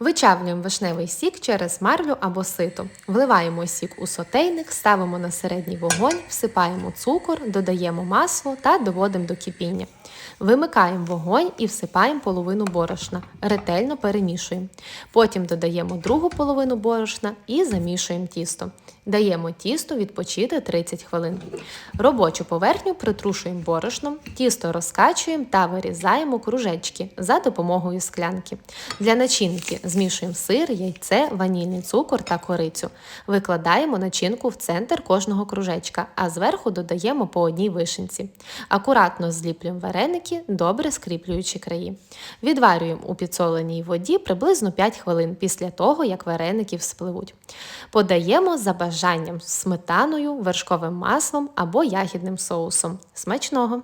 Вичавлюємо вишневий сік через марлю або сито. Вливаємо сік у сотейник, ставимо на середній вогонь, всипаємо цукор, додаємо масло та доводимо до кипіння. Вимикаємо вогонь і всипаємо половину борошна. Ретельно перемішуємо. Потім додаємо другу половину борошна і замішуємо тісто. Даємо тісту відпочити 30 хвилин. Робочу поверхню притрушуємо борошном, тісто розкачуємо та вирізаємо кружечки за допомогою склянки. Для начинки змішуємо сир, яйце, ванільний цукор та корицю. Викладаємо начинку в центр кожного кружечка, а зверху додаємо по одній вишенці. Акуратно зліплюємо вареники, добре скріплюючи краї. Відварюємо у підсоленій воді приблизно 5 хвилин після того, як вареники вспливуть. Подаємо за бажанням сметаною, вершковим маслом або ягідним соусом. Смачного!